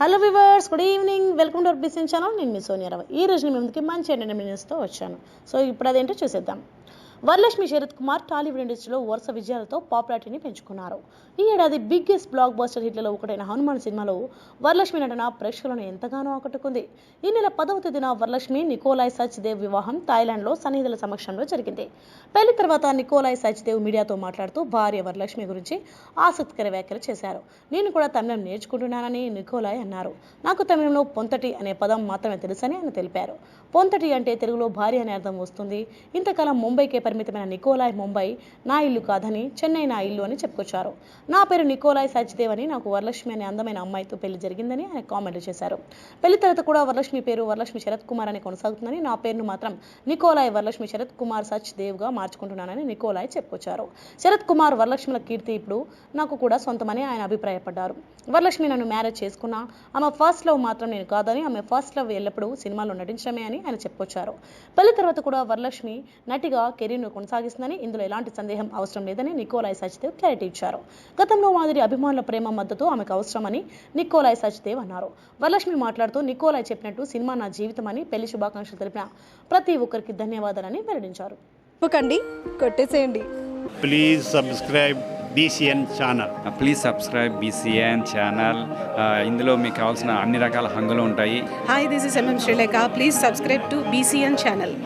Hello viewers good evening welcome to BCN channel నేను మీ సోనియారావు ఈ రోజు నేను మీ ముందుకి మంచి వచ్చాను. సో ఇప్పుడు అదేంటో చూసేద్దాం. వరలక్ష్మి శరత్ కుమార్ టాలీవుడ్ ఇండస్ట్రీలో వరుస విజయాలతో పాపులారిటీని పెంచుకున్నారు. ఈ ఏడాది బిగ్గెస్ట్ బ్లాక్ బస్టర్ హిట్లలో ఒకటైన హనుమాన్ సినిమాలో వరలక్ష్మి నటన ప్రేక్షకులను ఎంతగానో ఆకట్టుకుంది. ఈ నెల పదవ తేదీన వరలక్ష్మి నికోలాయ్ సచ్దేవ్ వివాహం థాయిలాండ్లో సన్నిహితుల సమక్షంలో జరిగింది. పెళ్ళి తర్వాత నికోలాయ్ సచ్దేవ్ మీడియాతో మాట్లాడుతూ భార్య వరలక్ష్మి గురించి ఆసక్తికర వ్యాఖ్యలు చేశారు. నేను కూడా తమిళం నేర్చుకుంటున్నానని నికోలాయ్ అన్నారు. నాకు తమిళంలో పొంతటి అనే పదం మాత్రమే తెలుసని ఆయన తెలిపారు. పొంతటి అంటే తెలుగులో భార్య అనే అర్థం వస్తుంది. ఇంతకాలం ముంబైకే పరిమితమైన నికోలాయ్ ముంబై నా ఇల్లు కాదని చెన్నై నా ఇల్లు అని చెప్పుకొచ్చారు. నా పేరు నికోలాయ్ సచ్దేవ్ అని నాకు వరలక్ష్మి అనే అందమైన అమ్మాయితో పెళ్ళి జరిగిందని ఆయన కామెంట్లు చేశారు. పెళ్ళి తర్వాత కూడా వరలక్ష్మి పేరు వరలక్ష్మి శరత్ కుమార్ అని కొనసాగుతుందని నా పేరును మాత్రం నికోలాయ్ వరలక్ష్మి శరత్ కుమార్ సచ్గా మార్చుకుంటున్నానని నికోలాయ్ చెప్పుకొచ్చారు. శరత్ కుమార్ వరలక్ష్మిల కీర్తి ఇప్పుడు నాకు కూడా సొంతమని ఆయన అభిప్రాయపడ్డారు. వరలక్ష్మి నన్ను మ్యారేజ్ చేసుకున్నా ఆమె ఫస్ట్ లవ్ మాత్రం నేను కాదని ఆమె ఫస్ట్ లవ్ ఎల్లప్పుడూ సినిమాలో నటించడమే అని ఆయన చెప్పుకొచ్చారు. పెళ్ళి తర్వాత కూడా వరలక్ష్మి నటిగా కెరీర్ కెరీర్ను కొనసాగిస్తుందని ఇందులో ఎలాంటి సందేహం అవసరం లేదని నికోలాయ్ సచ్దేవ్ క్లారిటీ ఇచ్చారు గతంలో మాదిరి అభిమానుల ప్రేమ మద్దతు ఆమెకు అవసరమని నికోలాయ్ సచ్దేవ్ అన్నారు వరలక్ష్మి మాట్లాడుతూ నికోలాయ్ చెప్పినట్టు సినిమా నా జీవితం అని పెళ్ళి శుభాకాంక్షలు తెలిపిన ప్రతి ఒక్కరికి ధన్యవాదాలని వెల్లడించారు తప్పకండి కొట్టేసేయండి please subscribe BCN channel. Please subscribe BCN channel ఇందులో మీకు కావాల్సిన అన్ని రకాల హంగులు ఉంటాయి Hi, this is MM Sri Lanka. Please subscribe to BCN channel.